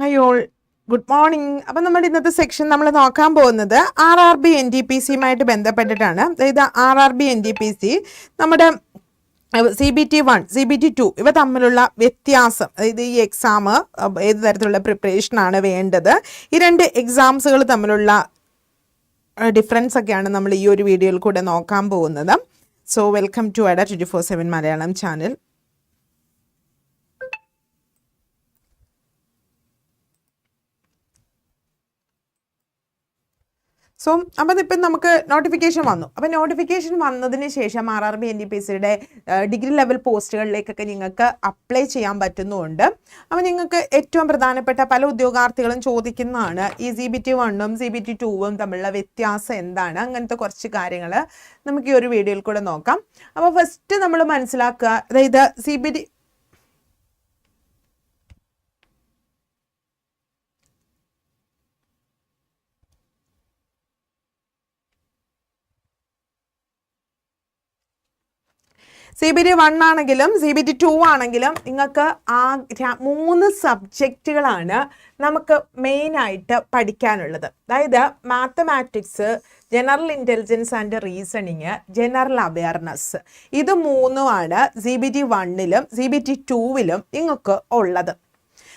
Hi all good morning അപ്പം നമ്മുടെ ഇന്നത്തെ സെക്ഷൻ നമ്മൾ നോക്കാൻ പോകുന്നത് R R B N D P സിയുമായിട്ട് ബന്ധപ്പെട്ടിട്ടാണ്. അതായത് R R B N D P C നമ്മുടെ C B T one C B T two ഇവ തമ്മിലുള്ള വ്യത്യാസം. അതായത് ഈ എക്സാം ഏത് തരത്തിലുള്ള പ്രിപ്പറേഷനാണ് വേണ്ടത്. ഈ രണ്ട് എക്സാംസുകൾ തമ്മിലുള്ള ഡിഫറൻസ് ഒക്കെയാണ് നമ്മൾ ഈ ഒരു വീഡിയോയിൽ കൂടെ നോക്കാൻ പോകുന്നത്. So welcome to Ada twenty four seven Malayalam channel so അപ്പം ഇപ്പം നമുക്ക് നോട്ടിഫിക്കേഷൻ വന്നു. അപ്പം നോട്ടിഫിക്കേഷൻ വന്നതിന് ശേഷം R R B N D P സിയുടെ ഡിഗ്രി ലെവൽ പോസ്റ്റുകളിലേക്കൊക്കെ നിങ്ങൾക്ക് അപ്ലൈ ചെയ്യാൻ പറ്റുന്നുണ്ട്. അപ്പം നിങ്ങൾക്ക് ഏറ്റവും പ്രധാനപ്പെട്ട പല ഉദ്യോഗാർത്ഥികളും ചോദിക്കുന്നതാണ് ഈ സി ബി ടി വണ്ണും സി ബി ടി ടൂവും തമ്മിലുള്ള വ്യത്യാസം എന്താണ്? അങ്ങനത്തെ കുറച്ച് കാര്യങ്ങൾ നമുക്ക് ഈ ഒരു വീഡിയോയിൽ കൂടെ നോക്കാം. അപ്പോൾ ഫസ്റ്റ് നമ്മൾ മനസ്സിലാക്കുക അതായത് C B T C B T one ആണെങ്കിലും സി ബി ടി ടു ആണെങ്കിലും നിങ്ങൾക്ക് ആ മൂന്ന് സബ്ജക്റ്റുകളാണ് നമുക്ക് മെയിനായിട്ട് പഠിക്കാനുള്ളത്. അതായത് mathematics general intelligence and reasoning general awareness ഇത് മൂന്നുമാണ് സി ബി ടി വണ്ണിലും സി ബി ടി ടൂവിലും നിങ്ങൾക്ക് ഉള്ളത്.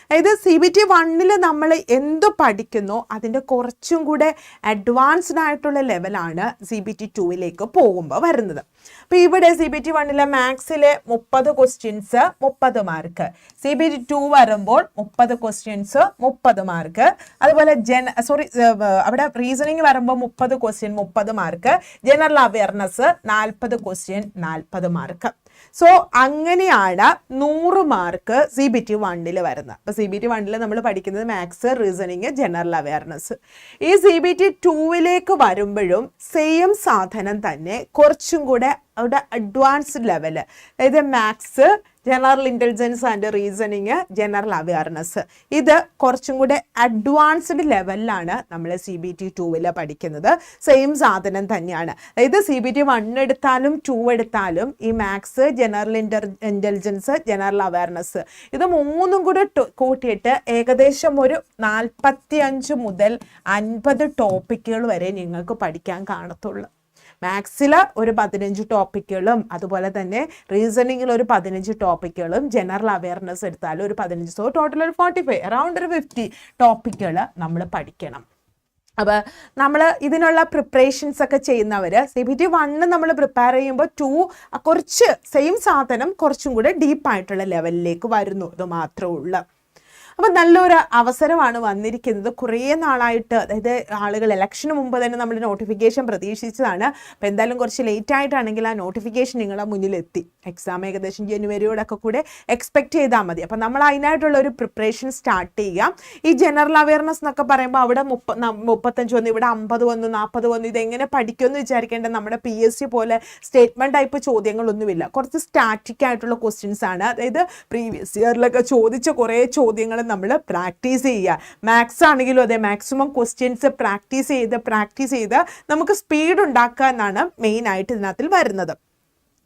അതായത് സി ബി ടി വണ്ണിൽ നമ്മൾ എന്ത് പഠിക്കുന്നോ അതിന്റെ കുറച്ചും കൂടെ അഡ്വാൻസ്ഡ് ആയിട്ടുള്ള ലെവലാണ് സി ബി ടി ടൂവിലേക്ക് പോകുമ്പോൾ വരുന്നത്. അപ്പോൾ ഇവിടെ സി ബി ടി വണ്ണിലെ മാത്സിലെ മുപ്പത് ക്വസ്റ്റ്യൻസ് മുപ്പത് mark C B T two വരുമ്പോൾ മുപ്പത് ക്വസ്റ്റ്യൻസ് മുപ്പത് മാർക്ക് അതുപോലെ ജന സോറി അവിടെ റീസണിങ് വരുമ്പോൾ മുപ്പത് ക്വസ്റ്റ്യൻ മുപ്പത് മാർക്ക് ജനറൽ അവയർനെസ് നാൽപ്പത് ക്വസ്റ്റ്യൻ നാൽപ്പത് മാർക്ക് സോ അങ്ങനെയാണ് നൂറ് മാർക്ക് സി ബി ടി വണ്ണിൽ വരുന്നത്. അപ്പോൾ സി ബി ടി വണ്ണിൽ നമ്മൾ പഠിക്കുന്നത് മാത്സ് റീസണിങ് ജനറൽ അവയർനെസ് ഈ സി ബി ടി ടൂവിലേക്ക് വരുമ്പോഴും സെയിം സാധനം തന്നെ കുറച്ചും കൂടെ അവിടെ അഡ്വാൻസ്ഡ് ലെവൽ അതായത് maths general intelligence and reasoning general awareness ഇത് കുറച്ചും കൂടെ അഡ്വാൻസ്ഡ് ലെവലിലാണ് നമ്മൾ സി ബി ടി ടൂവിൽ പഠിക്കുന്നത്. സെയിം സാധനം തന്നെയാണ്. അതായത് സി ബി ടി വൺ എടുത്താലും ടു എടുത്താലും ഈ maths general inter intelligence general awareness ഇത് മൂന്നും കൂടെ കൂട്ടിയിട്ട് ഏകദേശം ഒരു നാൽപ്പത്തി അഞ്ച് മുതൽ അൻപത് ടോപ്പിക്കുകൾ വരെ നിങ്ങൾക്ക് പഠിക്കാൻ കാണത്തുള്ളൂ. മാത്സിൽ ഒരു പതിനഞ്ച് ടോപ്പിക്കുകളും അതുപോലെ തന്നെ റീസണിങ്ങിൽ ഒരു പതിനഞ്ച് ടോപ്പിക്കുകളും ജനറൽ അവയർനെസ് എടുത്താൽ ഒരു പതിനഞ്ച്. സോ ടോട്ടൽ ഒരു ഫോർട്ടി ഫൈവ് അറൗണ്ട് ഒരു ഫിഫ്റ്റി ടോപ്പിക്കുകൾ നമ്മൾ പഠിക്കണം. അപ്പോൾ നമ്മൾ ഇതിനുള്ള പ്രിപ്പറേഷൻസ് ഒക്കെ ചെയ്യുന്നവർ സി ബി ടി വണ്ണ് നമ്മൾ പ്രിപ്പയർ ചെയ്യുമ്പോൾ ടു കുറച്ച് സെയിം സാധനം കുറച്ചും കൂടെ ഡീപ്പായിട്ടുള്ള ലെവലിലേക്ക് വരുന്നു. ഇത് മാത്രമേ ഉള്ളൂ. അപ്പം നല്ലൊരു അവസരമാണ് വന്നിരിക്കുന്നത്. കുറേ നാളായിട്ട് അതായത് ആളുകൾ ഇലക്ഷന് മുമ്പ് തന്നെ നമ്മൾ നോട്ടിഫിക്കേഷൻ പ്രതീക്ഷിച്ചതാണ്. അപ്പോൾ എന്തായാലും കുറച്ച് ലേറ്റ് ആയിട്ടാണെങ്കിൽ ആ നോട്ടിഫിക്കേഷൻ നിങ്ങളുടെ മുന്നിലെത്തി. എക്സാം ഏകദേശം ജനുവരിയോടൊക്കെ കൂടെ എക്സ്പെക്ട് ചെയ്താൽ മതി. അപ്പം നമ്മൾ അതിനായിട്ടുള്ള ഒരു പ്രിപ്പറേഷൻ സ്റ്റാർട്ട് ചെയ്യാം ഈ ജനറൽ അവയർനെസ് എന്നൊക്കെ പറയുമ്പോൾ അവിടെ മുപ്പ മുപ്പത്തഞ്ച് വന്നു ഇവിടെ അമ്പത് വന്നു നാൽപ്പത് വന്നു ഇതെങ്ങനെ പഠിക്കുമെന്ന് വിചാരിക്കേണ്ട നമ്മുടെ പി എസ് സി പോലെ സ്റ്റേറ്റ്മെന്റ് ടൈപ്പ് ചോദ്യങ്ങളൊന്നുമില്ല. കുറച്ച് സ്റ്റാറ്റിക് ആയിട്ടുള്ള ക്വസ്റ്റ്യൻസ് ആണ്. അതായത് പ്രീവിയസ് ഇയറിലൊക്കെ ചോദിച്ച കുറേ ചോദ്യങ്ങൾ നമ്മൾ പ്രാക്ടീസ് ചെയ്യുക. മാത്സ് ആണെങ്കിലും അതെ മാക്സിമം ക്വസ്റ്റ്യൻസ് പ്രാക്ടീസ് ചെയ്ത് പ്രാക്ടീസ് ചെയ്ത് നമുക്ക് സ്പീഡ് ഉണ്ടാക്കുക എന്നാണ് മെയിനായിട്ട് ഇതിനകത്തിൽ വരുന്നത്.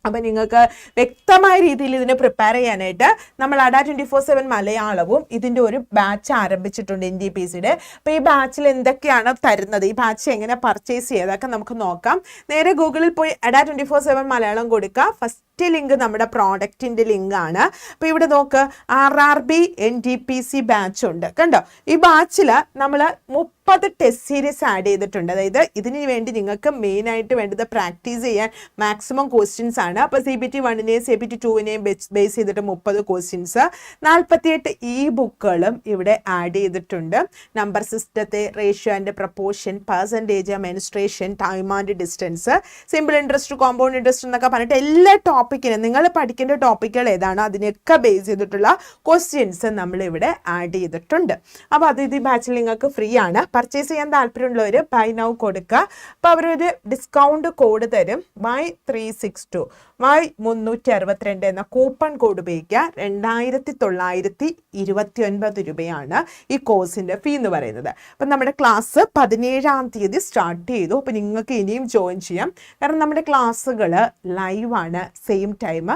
അപ്പം നിങ്ങൾക്ക് വ്യക്തമായ രീതിയിൽ ഇതിനെ പ്രിപ്പയർ ചെയ്യാനായിട്ട് നമ്മൾ അഡ ട്വന്റി ഫോർ സെവൻ മലയാളവും ഇതിന്റെ ഒരു ബാച്ച് ആരംഭിച്ചിട്ടുണ്ട് എൻ ഡി പി സിയുടെ അപ്പോൾ ഈ ബാച്ചിൽ എന്തൊക്കെയാണ് തരുന്നത്? ഈ ബാച്ച് എങ്ങനെ പർച്ചേസ് ചെയ്യുക അതൊക്കെ നമുക്ക് നോക്കാം. നേരെ ഗൂഗിളിൽ പോയി Ada twenty four seven Malayalam കൊടുക്കുക. ഫസ്റ്റ് ലിങ്ക് നമ്മുടെ പ്രോഡക്റ്റിന്റെ ലിങ്കാണ്. അപ്പോൾ ഇവിടെ നോക്ക് R R B N D P C batch ഉണ്ട്. കണ്ടോ? ഈ ബാച്ചിൽ നമ്മൾ മുപ്പത് ടെസ്റ്റ് സീരീസ് ആഡ് ചെയ്തിട്ടുണ്ട്. അതായത് ഇതിന് വേണ്ടി നിങ്ങൾക്ക് മെയിനായിട്ട് വേണ്ടത് പ്രാക്ടീസ് ചെയ്യാൻ മാക്സിമം ക്വസ്റ്റ്യൻസ് ആണ്. അപ്പോൾ സി ബി ടി വണ്ണിനെയും സി ബി ടി ടുവിനെയും ബേസ് ചെയ്തിട്ട് മുപ്പത് ക്വസ്റ്റ്യൻസ് നാൽപ്പത്തിയെട്ട് ഇ ബുക്കുകളും ഇവിടെ ആഡ് ചെയ്തിട്ടുണ്ട്. നമ്പർ സിസ്റ്റത്തെ ratio and proportion percentage mensuration time and distance simple interest compound interest എന്നൊക്കെ പറഞ്ഞിട്ട് എല്ലാ ടോപ്പിക്കിനും നിങ്ങൾ പഠിക്കേണ്ട ടോപ്പിക്കുകൾ ഏതാണ് അതിനെയൊക്കെ ബേസ് ചെയ്തിട്ടുള്ള ക്വസ്റ്റ്യൻസ് നമ്മളിവിടെ ആഡ് ചെയ്തിട്ടുണ്ട്. അപ്പോൾ അത് ഇത് ബാച്ചിൽ നിങ്ങൾക്ക് ഫ്രീ ആണ്. പർച്ചേസ് ചെയ്യാൻ താല്പര്യമുള്ളവർ ബൈ നൗ കൊടുക്കുക. അപ്പോൾ അവരൊരു ഡിസ്കൗണ്ട് കോഡ് തരും. Y three six two Y മുന്നൂറ്റി അറുപത്തിരണ്ട് എന്ന കൂപ്പൺ കോഡ് ഉപയോഗിക്കുക. രണ്ടായിരത്തി തൊള്ളായിരത്തി ഇരുപത്തി ഒൻപത് രൂപയാണ് ഈ കോഴ്സിന്റെ ഫീ എന്ന് പറയുന്നത്. അപ്പം നമ്മുടെ ക്ലാസ് പതിനേഴാം തീയതി സ്റ്റാർട്ട് ചെയ്തു. അപ്പോൾ നിങ്ങൾക്ക് ഇനിയും ജോയിൻ ചെയ്യാം. കാരണം നമ്മുടെ ക്ലാസ്സുകൾ ലൈവാണ് സെയിം ടൈം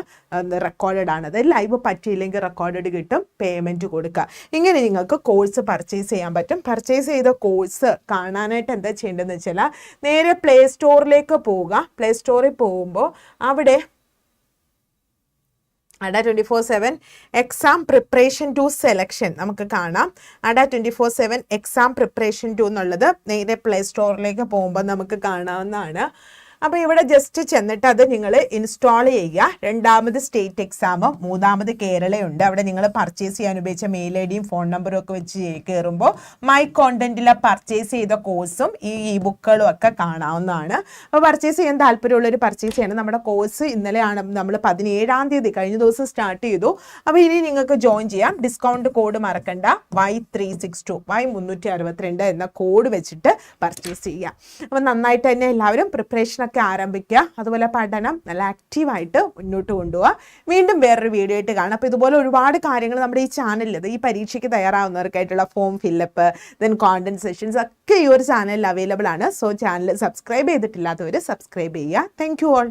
റെക്കോർഡഡ് ആണ്. അത് ലൈവ് പറ്റിയില്ലെങ്കിൽ റെക്കോർഡഡ് കിട്ടും പേയ്മെന്റ് കൊടുക്കുക. ഇങ്ങനെ നിങ്ങൾക്ക് കോഴ്സ് പർച്ചേസ് ചെയ്യാൻ പറ്റും. പർച്ചേസ് ചെയ്ത കോഴ്സ് കാണാനായിട്ട് എന്താ ചെയ്യേണ്ടതെന്ന് വെച്ചാൽ നേരെ പ്ലേ സ്റ്റോറിലേക്ക് പോവുക. പ്ലേ സ്റ്റോറിൽ പോകുമ്പോൾ അവിടെ Ada twenty four seven exam preparation to selection നമുക്ക് കാണാം. Ada twenty four seven exam preparation to എന്നുള്ളത് നേരെ പ്ലേ സ്റ്റോറിലേക്ക് പോകുമ്പോൾ നമുക്ക് കാണാവുന്നതാണ്. അപ്പോൾ ഇവിടെ ജസ്റ്റ് ചെന്നിട്ട് അത് നിങ്ങൾ ഇൻസ്റ്റാൾ ചെയ്യുക. രണ്ടാമത് സ്റ്റേറ്റ് എക്സാം മൂന്നാമത് കേരളയുണ്ട്. അവിടെ നിങ്ങൾ പർച്ചേസ് ചെയ്യാൻ ഉപയോഗിച്ച മെയിൽ ഐ ഡിയും ഫോൺ നമ്പറും ഒക്കെ വെച്ച് കയറുമ്പോൾ മൈ കോണ്ടന്റിൽ പർച്ചേസ് ചെയ്ത കോഴ്സും ഈ ഇ ബുക്കുകളും ഒക്കെ കാണാവുന്നതാണ്. അപ്പോൾ പർച്ചേസ് ചെയ്യാൻ താല്പര്യമുള്ളവർ പർച്ചേസ് ചെയ്യണം. നമ്മുടെ കോഴ്സ് ഇന്നലെയാണ് നമ്മൾ പതിനേഴാം തീയതി കഴിഞ്ഞ ദിവസം സ്റ്റാർട്ട് ചെയ്തു. അപ്പോൾ ഇനി നിങ്ങൾക്ക് ജോയിൻ ചെയ്യാം. ഡിസ്കൗണ്ട് കോഡ് മറക്കണ്ട. Y three six two Y മുന്നൂറ്റി അറുപത്തിരണ്ട് എന്ന കോഡ് വെച്ചിട്ട് പർച്ചേസ് ചെയ്യുക അപ്പോൾ നന്നായിട്ട് തന്നെ എല്ലാവരും പ്രിപ്പറേഷൻ ഒക്കെ ആരംഭിക്കുക. അതുപോലെ പഠനം നല്ല ആക്റ്റീവായിട്ട് മുന്നോട്ട് കൊണ്ടുപോകുക വീണ്ടും വേറൊരു വീഡിയോ ആയിട്ട് കാണാം. അപ്പോൾ ഇതുപോലെ ഒരുപാട് കാര്യങ്ങൾ നമ്മുടെ ഈ ചാനലിൽ ഈ പരീക്ഷയ്ക്ക് തയ്യാറാവുന്നവർക്കായിട്ടുള്ള form fill up then content sessions ഒക്കെ ഈ ഒരു ചാനലിൽ അവൈലബിൾ ആണ്. സോ ചാനൽ സബ്സ്ക്രൈബ് ചെയ്തിട്ടില്ലാത്തവർ സബ്സ്ക്രൈബ് ചെയ്യുക. Thank you all